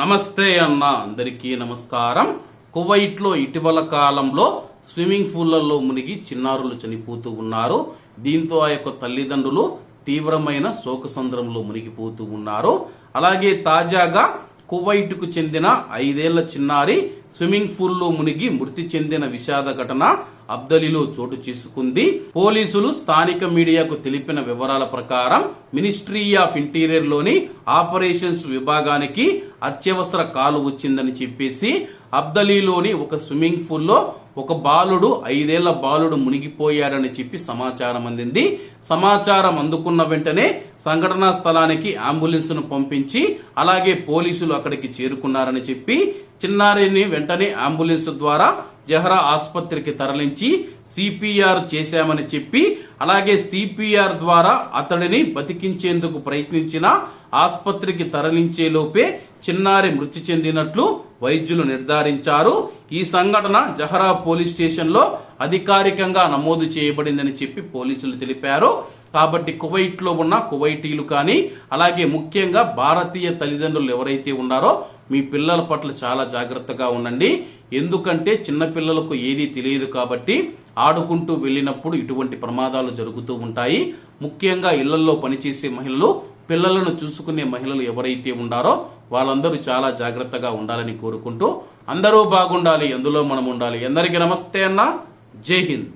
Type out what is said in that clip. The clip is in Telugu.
నమస్తే అన్న అందరికీ నమస్కారం. కువైట్లో ఇటీవల కాలంలో స్విమ్మింగ్ పూల్లలో మునిగి చిన్నారులు చనిపోతూ ఉన్నారు. దీంతో ఆ యొక్క తల్లిదండ్రులు తీవ్రమైన శోకసంద్రంలో మునిగిపోతూ ఉన్నారు. అలాగే తాజాగా కువైట్కు చెందిన ఐదేళ్ళ చిన్నారి స్విమ్మింగ్ పూల్లో మునిగి మృతి చెందిన విషాద ఘటన అబ్దలిలో చోటు చేసుకుంది. పోలీసులు స్థానిక మీడియాకు తెలిపిన వివరాల ప్రకారం మినిస్ట్రీ ఆఫ్ ఇంటీరియర్లోని ఆపరేషన్స్ విభాగానికి అత్యవసర కాలు వచ్చిందని చెప్పేసి అబ్దలీలోని ఒక స్విమ్మింగ్ పూల్లో ఒక బాలుడు ఐదేళ్ళ బాలుడు మునిగిపోయాడని చెప్పి సమాచారం అందింది. సమాచారం అందుకున్న వెంటనే సంఘటనా స్థలానికి అంబులెన్స్ను పంపించి అలాగే పోలీసులు అక్కడికి చేరుకున్నారని చెప్పి చిన్నారిని వెంటనే అంబులెన్స్ ద్వారా జహరా ఆసుపత్రికి తరలించి సిపిఆర్ చేశామని చెప్పి అలాగే సిపిఆర్ ద్వారా అతడిని బతికించేందుకు ప్రయత్నించిన ఆసుపత్రికి తరలించే లోపే చిన్నారి మృతి చెందినట్లు వైద్యులు నిర్ధారించారు. ఈ సంఘటన జహరా పోలీస్ స్టేషన్లో అధికారికంగా నమోదు చేయబడిందని చెప్పి పోలీసులు తెలిపారు. కాబట్టి కువైట్లో ఉన్న కువైటీలు కానీ అలాగే ముఖ్యంగా భారతీయ తల్లిదండ్రులు ఎవరైతే ఉన్నారో మీ పిల్లల పట్ల చాలా జాగ్రత్తగా ఉండండి. ఎందుకంటే చిన్నపిల్లలకు ఏదీ తెలియదు కాబట్టి ఆడుకుంటూ వెళ్ళినప్పుడు ఇటువంటి ప్రమాదాలు జరుగుతూ ఉంటాయి. ముఖ్యంగా ఇళ్ళలో పనిచేసే మహిళలు పిల్లలను చూసుకునే మహిళలు ఎవరైతే ఉండారో వాళ్ళందరూ చాలా జాగ్రత్తగా ఉండాలని కోరుకుంటూ అందరూ బాగుండాలి ఎందులో మనం ఉండాలి. ఎందరికీ నమస్తే అన్న. జై హింద్.